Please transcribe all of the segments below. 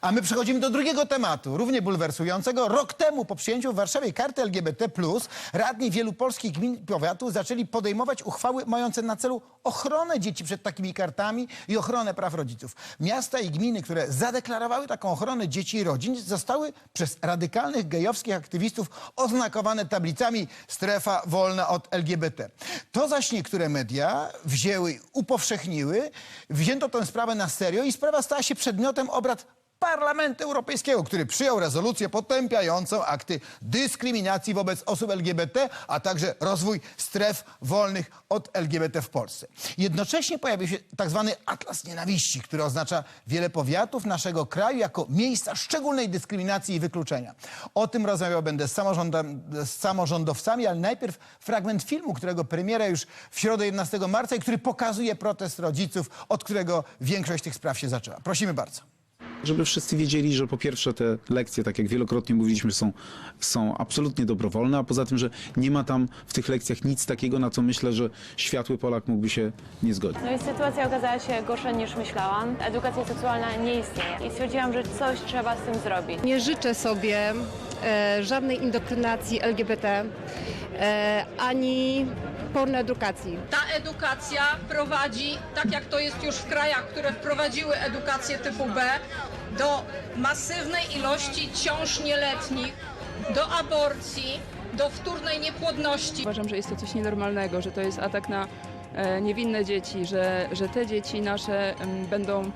A my przechodzimy do drugiego tematu, równie bulwersującego. Rok temu po przyjęciu w Warszawie karty LGBT+, radni wielu polskich gmin i powiatów zaczęli podejmować uchwały mające na celu ochronę dzieci przed takimi kartami i ochronę praw rodziców. Miasta i gminy, które zadeklarowały taką ochronę dzieci i rodzin, zostały przez radykalnych gejowskich aktywistów oznakowane tablicami strefa wolna od LGBT. To zaś niektóre media wzięły, upowszechniły, wzięto tę sprawę na serio i sprawa stała się przedmiotem obrad Parlamentu Europejskiego, który przyjął rezolucję potępiającą akty dyskryminacji wobec osób LGBT, a także rozwój stref wolnych od LGBT w Polsce. Jednocześnie pojawił się tak zwany Atlas Nienawiści, który oznacza wiele powiatów naszego kraju jako miejsca szczególnej dyskryminacji i wykluczenia. O tym rozmawiał będę z, z samorządowcami, ale najpierw fragment filmu, którego premiera już w środę 11 marca i który pokazuje protest rodziców, od którego większość tych spraw się zaczęła. Prosimy bardzo. Żeby wszyscy wiedzieli, że po pierwsze te lekcje, tak jak wielokrotnie mówiliśmy, są, są absolutnie dobrowolne, a poza tym, że nie ma tam w tych lekcjach nic takiego, na co myślę, że światły Polak mógłby się nie zgodzić. No i sytuacja okazała się gorsza niż myślałam. Edukacja seksualna nie istnieje i stwierdziłam, że coś trzeba z tym zrobić. Nie życzę sobie e, żadnej indoktrynacji LGBT e, ani pornoedukacji. Ta edukacja prowadzi, tak jak to jest już w krajach, które wprowadziły edukację typu B, do masywnej ilości ciąż nieletnich, do aborcji, do wtórnej niepłodności. Uważam, że jest to coś nienormalnego, że to jest atak na e, niewinne dzieci, że, że te dzieci nasze em, będą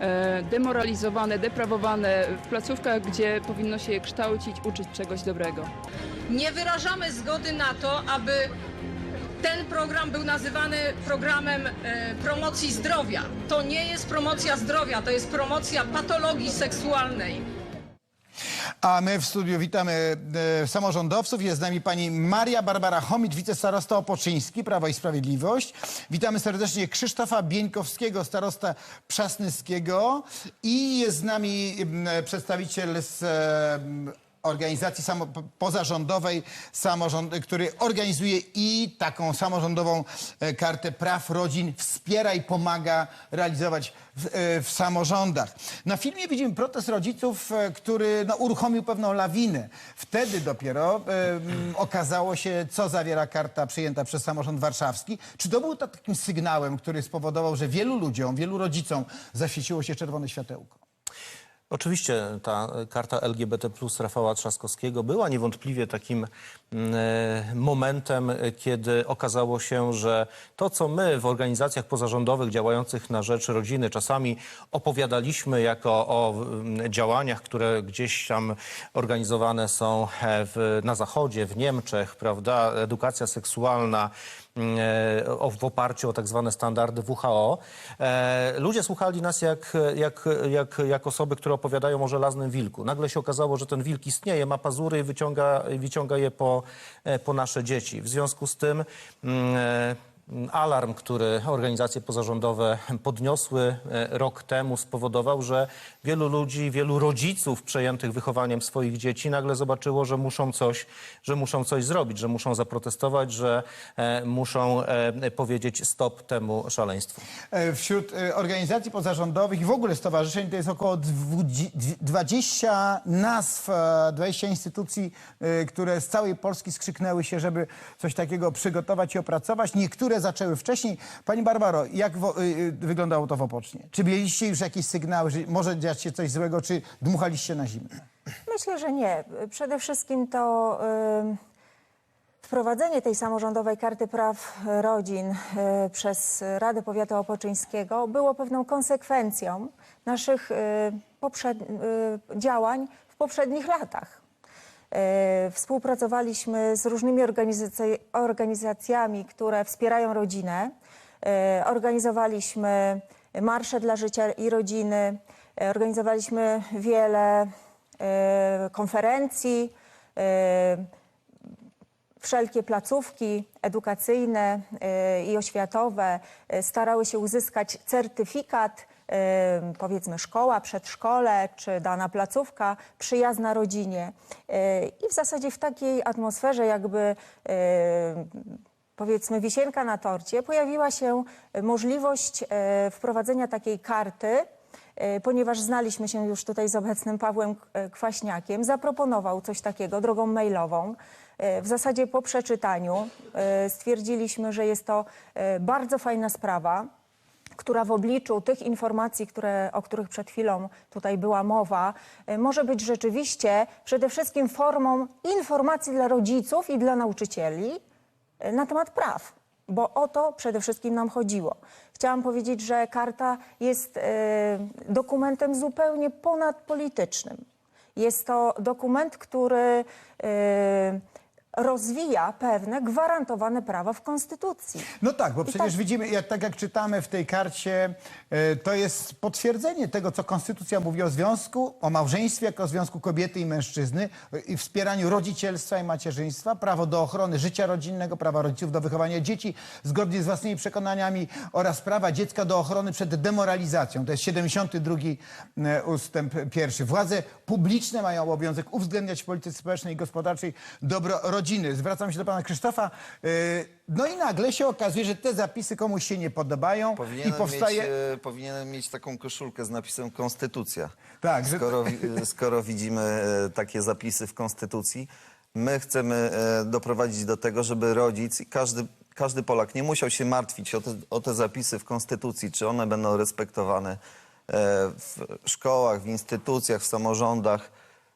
e, demoralizowane, deprawowane w placówkach, gdzie powinno się je kształcić, uczyć czegoś dobrego. Nie wyrażamy zgody na to, aby ten program był nazywany programem e, promocji zdrowia. To nie jest promocja zdrowia, to jest promocja patologii seksualnej. A my w studiu witamy e, samorządowców. Jest z nami pani Maria Barbara Chomicz, wicestarosta Opoczyński, Prawo i Sprawiedliwość. Witamy serdecznie Krzysztofa Bieńkowskiego, starosta Przasnyskiego. I jest z nami m, przedstawiciel z e, organizacji samo, po- pozarządowej, samorząd, który organizuje i taką samorządową e, kartę praw rodzin wspiera i pomaga realizować w, e, w samorządach. Na filmie widzimy protest rodziców, e, który no, uruchomił pewną lawinę. Wtedy dopiero e, m, okazało się, co zawiera karta przyjęta przez samorząd warszawski. Czy to był takim sygnałem, który spowodował, że wielu ludziom, wielu rodzicom zaświeciło się czerwone światełko? Oczywiście ta karta LGBT plus Rafała Trzaskowskiego była niewątpliwie takim mm, e, momentem, kiedy okazało się, że to, co my w organizacjach pozarządowych działających na rzecz rodziny czasami opowiadaliśmy jako o mm, działaniach, które gdzieś tam organizowane są e, w, na Zachodzie, w Niemczech, prawda, edukacja seksualna, w oparciu o tak zwane standardy WHO. E, Ludzie słuchali nas jak, jak, jak, jak osoby, które opowiadają o żelaznym wilku. Nagle się okazało, że ten wilk istnieje, ma pazury i wyciąga, wyciąga je po, e, po nasze dzieci. W związku z tym mm, e, Alarm, który organizacje pozarządowe podniosły e, rok temu, spowodował, że wielu ludzi, wielu rodziców przejętych wychowaniem swoich dzieci nagle zobaczyło, że muszą coś, że muszą coś zrobić, że muszą zaprotestować, że e, muszą e, powiedzieć stop temu szaleństwu. Wśród organizacji pozarządowych i w ogóle stowarzyszeń to jest około dwudzi- dwi- 20 nazw, e, 20 instytucji, które z całej Polski skrzyknęły się, żeby coś takiego przygotować i opracować. Niektóre zaczęły wcześniej. Pani Barbaro, jak wo- y, y, wyglądało to w Opocznie? Czy mieliście już jakieś sygnały, że może dziać się coś złego, czy dmuchaliście na zimno? Myślę, że nie. Przede wszystkim to ym, wprowadzenie tej samorządowej karty praw rodzin y, przez Radę Powiatu Opoczyńskiego było pewną konsekwencją naszych y, y, działań w poprzednich latach. Y, Współpracowaliśmy z różnymi organizacja- organizacjami, które wspierają rodzinę. Y, Organizowaliśmy marsze dla życia i rodziny. y, Organizowaliśmy wiele konferencji, wszelkie placówki edukacyjne i oświatowe starały się uzyskać certyfikat, powiedzmy szkoła, przedszkole czy dana placówka przyjazna rodzinie. Y, I w zasadzie w takiej atmosferze jakby powiedzmy wisienka na torcie pojawiła się możliwość y, wprowadzenia takiej karty e, ponieważ znaliśmy się już tutaj z obecnym Pawłem e, Kwaśniakiem, zaproponował coś takiego drogą mailową. E, W zasadzie po przeczytaniu e, stwierdziliśmy, że jest to e, bardzo fajna sprawa która w obliczu tych informacji, które, o których przed chwilą tutaj była mowa, e, może być rzeczywiście przede wszystkim formą informacji dla rodziców i dla nauczycieli e, na temat praw, bo o to przede wszystkim nam chodziło. Chciałam powiedzieć, że karta jest e, dokumentem zupełnie ponadpolitycznym. Jest to dokument, który e, rozwija pewne gwarantowane prawa w Konstytucji. No tak, bo przecież tak- widzimy, jak, tak jak czytamy w tej karcie, e, to jest potwierdzenie tego, co Konstytucja mówi o związku, o małżeństwie jako związku kobiety i mężczyzny e, i wspieraniu rodzicielstwa i macierzyństwa, prawo do ochrony życia rodzinnego, prawa rodziców do wychowania dzieci zgodnie z własnymi przekonaniami oraz prawa dziecka do ochrony przed demoralizacją. To jest 72 e, ustęp pierwszy. Władze publiczne mają obowiązek uwzględniać w polityce społecznej i gospodarczej dobro rodziny. Zwracam się do pana Krzysztofa. E, No i nagle się okazuje, że te zapisy komuś się nie podobają i Powinienem, powstaje... mieć, e, powinienem mieć taką koszulkę z napisem Konstytucja. Tak, że- skoro, wi- skoro widzimy e, takie zapisy w Konstytucji, my chcemy e, doprowadzić do tego, żeby rodzic i każdy, każdy Polak nie musiał się martwić o te, o te zapisy w Konstytucji, czy one będą respektowane e, w szkołach, w instytucjach, w samorządach.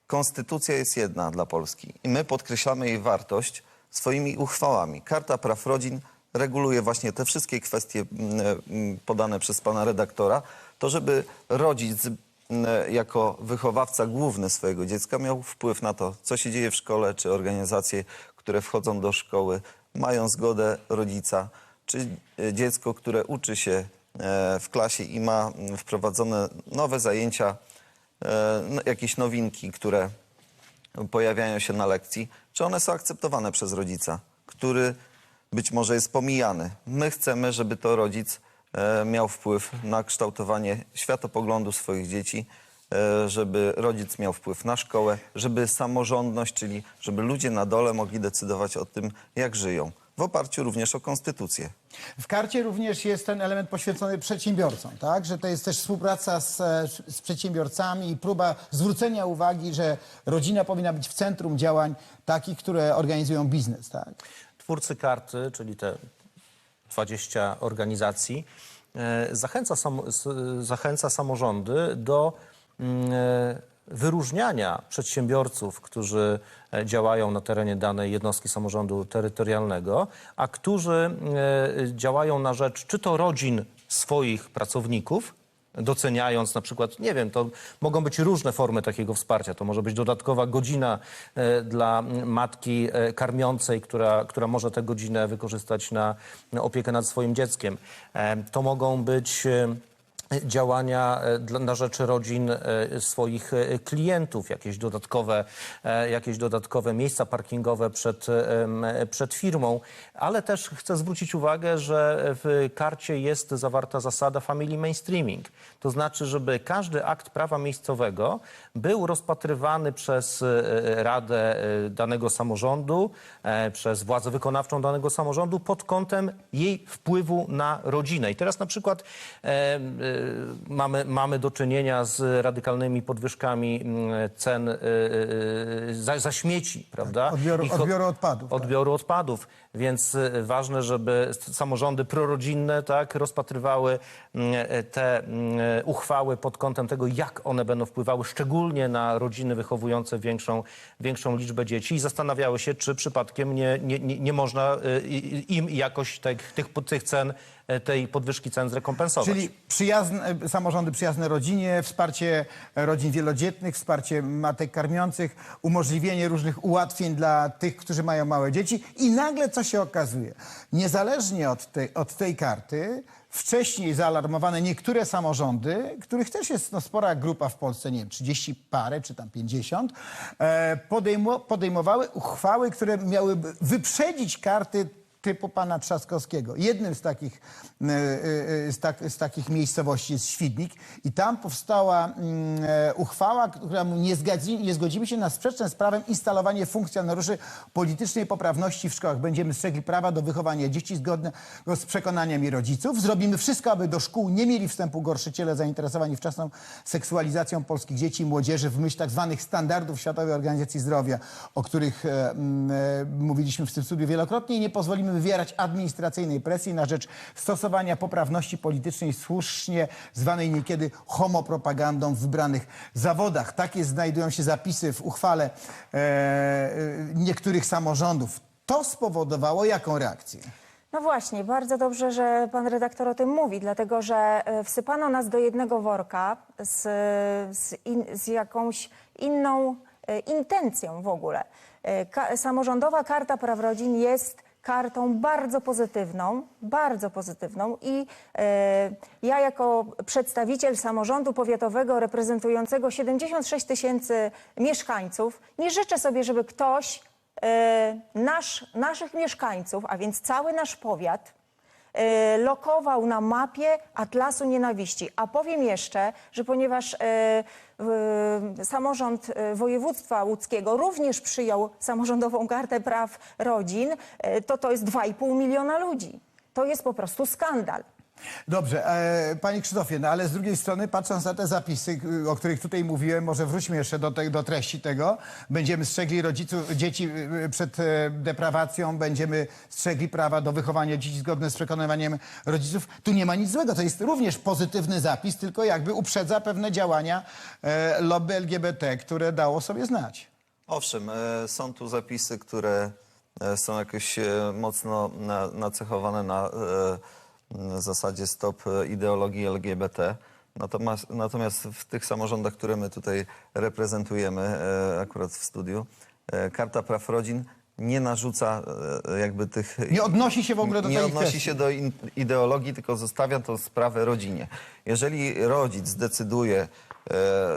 Konstytucja jest jedna dla Polski i my podkreślamy jej wartość swoimi uchwałami. Karta Praw Rodzin reguluje właśnie te wszystkie kwestie mm, mm, podane przez pana redaktora, to żeby rodzic mm, jako wychowawca główny swojego dziecka miał wpływ na to, co się dzieje w szkole, czy organizacje, które wchodzą do szkoły, mają zgodę rodzica, czy e, dziecko, które uczy się e, w klasie i ma wprowadzone nowe zajęcia, jakieś nowinki, które pojawiają się na lekcji, czy one są akceptowane przez rodzica, który być może jest pomijany. My chcemy, żeby to rodzic e, miał wpływ na kształtowanie światopoglądu swoich dzieci, e, żeby rodzic miał wpływ na szkołę, żeby samorządność, czyli żeby ludzie na dole mogli decydować o tym, jak żyją. W oparciu również o konstytucję. W karcie również jest ten element poświęcony przedsiębiorcom, tak? Że to jest też współpraca z, z przedsiębiorcami i próba zwrócenia uwagi, że rodzina powinna być w centrum działań takich, które organizują biznes, tak? Twórcy karty, czyli te 20 organizacji, e, zachęca, sam, zachęca samorządy do mm, e, wyróżniania przedsiębiorców, którzy e, działają na terenie danej jednostki samorządu terytorialnego, a którzy e, działają na rzecz czy to rodzin swoich pracowników, doceniając na przykład, nie wiem, to mogą być różne formy takiego wsparcia. To może być dodatkowa godzina e, dla matki karmiącej, która, która może tę godzinę wykorzystać na, opiekę nad swoim dzieckiem. To mogą być działania e, na rzecz rodzin e, swoich e, klientów, jakieś dodatkowe, jakieś dodatkowe miejsca parkingowe przed, przed firmą, ale też chcę zwrócić uwagę, że w karcie jest zawarta zasada family mainstreaming. To znaczy, żeby każdy akt prawa miejscowego był rozpatrywany przez Radę danego samorządu, przez władzę wykonawczą danego samorządu pod kątem jej wpływu na rodzinę. I teraz na przykład mamy, mamy do czynienia z radykalnymi podwyżkami mm, cen e, e, za, za śmieci, prawda? Odbioru- cho- odbioru odpadów, tak. Odbioru odpadów. Więc ważne, żeby s- samorządy prorodzinne tak, rozpatrywały mm, e, te mm, e, uchwały pod kątem tego, jak one będą wpływały szczególnie na rodziny wychowujące większą, większą liczbę dzieci i zastanawiały się, czy przypadkiem nie, nie, nie, nie można i- im jakoś tych, tych, tych cen, tej podwyżki cen zrekompensować. Czyli przyjazne, samorządy przyjazne rodzinie, wsparcie rodzin wielodzietnych, wsparcie matek karmiących, umożliwienie różnych ułatwień dla tych, którzy mają małe dzieci i nagle co się okazuje? Niezależnie od tej, od tej karty, wcześniej zaalarmowane niektóre samorządy, których też jest no, spora grupa w Polsce, nie wiem, 30 parę czy tam 50, e, podejmo, podejmowały uchwały, które miałyby wyprzedzić karty typu pana Trzaskowskiego. Jednym z takich, e, e, z, tak, z takich miejscowości jest Świdnik i tam powstała mm, e, uchwała, która mówi, nie, zgadzi, nie zgodzimy się na sprzeczne z prawem instalowanie funkcjonariuszy politycznej poprawności w szkołach. Będziemy strzegli prawa do wychowania dzieci zgodnego z przekonaniami rodziców. Zrobimy wszystko, aby do szkół nie mieli wstępu gorszyciele zainteresowani wczesną seksualizacją polskich dzieci i młodzieży w myśl tak zwanych standardów Światowej Organizacji Zdrowia, o których mówiliśmy w tym studiu wielokrotnie i nie pozwolimy wywierać administracyjnej presji na rzecz stosowania poprawności politycznej słusznie zwanej niekiedy homopropagandą w wybranych zawodach. Takie znajdują się zapisy w uchwale e, e, niektórych samorządów. To spowodowało jaką reakcję? No właśnie, bardzo dobrze, że pan redaktor o tym mówi, dlatego że e, wsypano nas do jednego worka z, z, in, z jakąś inną e, intencją w ogóle. Ka samorządowa Karta Praw Rodzin jest kartą bardzo pozytywną, bardzo pozytywną i e, ja jako przedstawiciel samorządu powiatowego reprezentującego 76 tysięcy mieszkańców nie życzę sobie, żeby ktoś e, nasz, naszych mieszkańców, a więc cały nasz powiat, e, lokował na mapie Atlasu Nienawiści. A powiem jeszcze, że ponieważ e, samorząd e, województwa łódzkiego również przyjął samorządową kartę praw rodzin, to to jest 2,5 miliona ludzi. To jest po prostu skandal. Dobrze, e, panie Krzysztofie, no ale z drugiej strony, patrząc na te zapisy, o których tutaj mówiłem, może wróćmy jeszcze do, te, do treści tego. Będziemy strzegli rodziców, dzieci y, przed e, deprawacją, będziemy strzegli prawa do wychowania dzieci zgodne z przekonywaniem rodziców. Tu nie ma nic złego, to jest również pozytywny zapis, tylko jakby uprzedza pewne działania e, lobby LGBT, które dało sobie znać. Owszem, e, są tu zapisy, które e, są jakoś e, mocno na, nacechowane na e, m, zasadzie stop e, ideologii LGBT. Natomiast, natomiast w tych samorządach, które my tutaj reprezentujemy, e, akurat w studiu, e, Karta Praw Rodzin nie narzuca jakby tych... Nie odnosi się w ogóle do Nie tej odnosi kwestii. się do ideologii, tylko zostawia tą sprawę rodzinie. Jeżeli rodzic zdecyduje,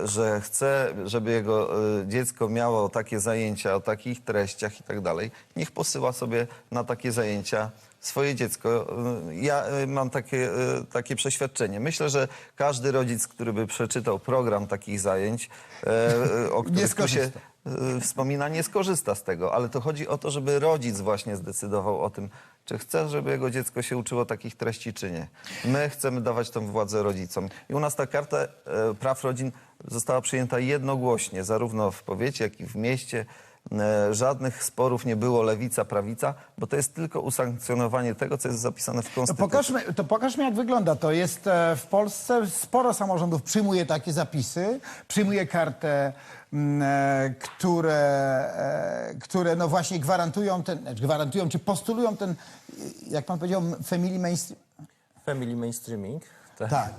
że chce, żeby jego dziecko miało takie zajęcia o takich treściach i tak dalej, niech posyła sobie na takie zajęcia swoje dziecko. Ja e, mam takie, e, takie przeświadczenie. Myślę, że każdy rodzic, który by przeczytał program takich zajęć, e, o których tu się wspomina, nie skorzysta z tego, ale to chodzi o to, żeby rodzic właśnie zdecydował o tym, czy chce, żeby jego dziecko się uczyło takich treści, czy nie. My chcemy dawać tą władzę rodzicom. I u nas ta karta praw rodzin została przyjęta jednogłośnie, zarówno w powiecie, jak i w mieście. E, żadnych sporów nie było lewica, prawica, bo to jest tylko usankcjonowanie tego, co jest zapisane w To Konstytucji. pokażmy, to pokażmy, jak wygląda. To jest e, w Polsce sporo samorządów przyjmuje takie zapisy, przyjmuje kartę, mm, e, które, które no właśnie gwarantują ten, znaczy gwarantują, czy postulują ten, jak pan powiedział, family mainstream. Family mainstreaming. Tak. Tak.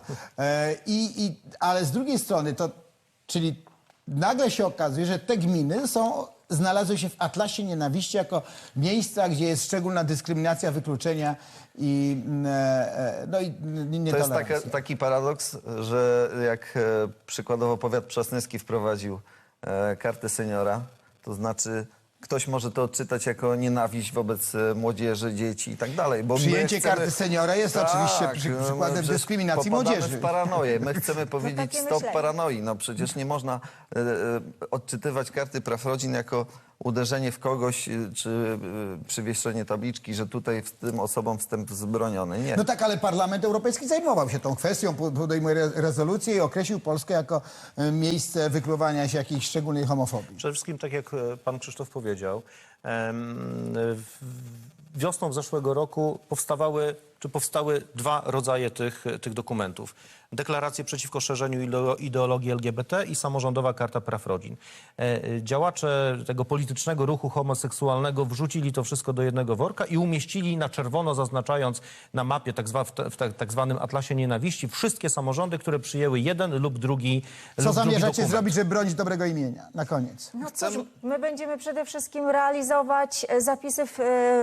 I, i, ale z drugiej strony to, czyli nagle się okazuje, że te gminy są, znalazły się w Atlasie Nienawiści jako miejsca, gdzie jest szczególna dyskryminacja, wykluczenia i, mm, e, e, no i To jest taka, taki paradoks, że jak e, przykładowo powiat przasnyski wprowadził e, kartę seniora, to znaczy ktoś może to odczytać jako nienawiść wobec e, młodzieży, dzieci i tak dalej. Bo my Przyjęcie chcemy- karty seniora jest oczywiście przy- no, przykładem przecież dyskryminacji popadamy młodzieży. w paranoję. My chcemy powiedzieć takie stop myślenie. paranoi. No przecież nie można e, e, odczytywać karty praw rodzin jako uderzenie w kogoś, e, czy e, przywieszenie tabliczki, że tutaj w tym osobom wstęp zbroniony. Nie. No tak, ale Parlament Europejski zajmował się tą kwestią, po- podejmuje re- rezolucję i określił Polskę jako e, miejsce wykluwania się jakiejś szczególnej homofobii. Przede wszystkim, tak jak pan Krzysztof powiedział, wiosną zeszłego roku powstawały, czy powstały dwa rodzaje tych, tych dokumentów. Deklaracje przeciwko szerzeniu ideo- ideologii LGBT i samorządowa Karta Praw Rodzin. E, e, Działacze tego politycznego ruchu homoseksualnego wrzucili to wszystko do jednego worka i umieścili na czerwono, zaznaczając na mapie, tak, zwa, w, te, tak zwanym Atlasie Nienawiści, wszystkie samorządy, które przyjęły jeden lub drugi Co lub drugi zamierzacie dokument. zrobić, żeby bronić dobrego imienia? Na koniec. No cóż, my będziemy przede wszystkim realizować e, zapisy w,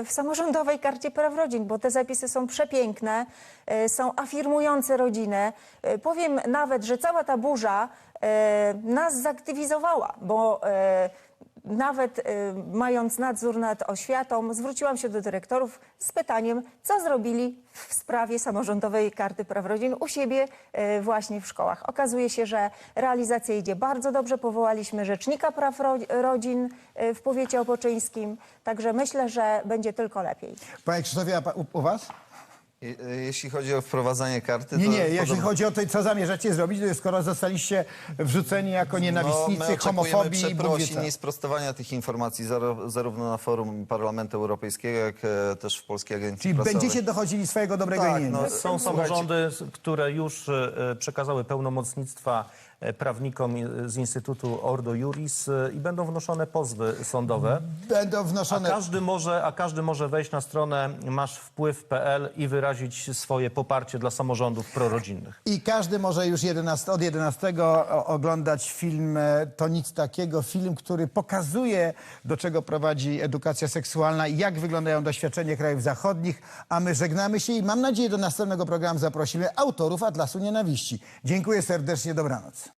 w samorządowej karcie praw rodzin, bo te zapisy są przepiękne, e, są afirmujące rodzinę. E, Powiem nawet, że cała ta burza e, nas zaktywizowała, bo nawet mając nadzór nad oświatą, zwróciłam się do dyrektorów z pytaniem, co zrobili w sprawie samorządowej karty praw rodzin u siebie właśnie w szkołach. Okazuje się, że realizacja idzie bardzo dobrze. Powołaliśmy Rzecznika Praw ro Rodzin w powiecie opoczyńskim, także myślę, że będzie tylko lepiej. Panie Krzysztofie, a u was? Je- e, Jeśli chodzi o wprowadzanie karty, Nie, to nie, jeśli podobno- chodzi o to, co zamierzacie zrobić, skoro zostaliście wrzuceni jako nienawistnicy, no, my oczekujemy homofobii i przeprosin co. i sprostowania tych informacji zaro- zarówno na forum Parlamentu Europejskiego, jak e, też w Polskiej Agencji Czyli Prasowej. będziecie dochodzili swojego dobrego Tak, imienia. no, Są samorządy, s- które już e, przekazały pełnomocnictwa e, prawnikom e, z Instytutu Ordo Juris e, i będą wnoszone pozwy sądowe. Będą A wnoszone... każdy, może, a każdy może wejść na stronę maszwpływ.pl i wyrazić swoje poparcie dla samorządów prorodzinnych. I każdy może już 11, od 11 o- oglądać film e, To nic takiego, film, który pokazuje, do czego prowadzi edukacja seksualna i jak wyglądają doświadczenia krajów zachodnich. A my żegnamy się i mam nadzieję, do następnego programu zaprosimy autorów Atlasu Nienawiści. Dziękuję serdecznie, dobranoc.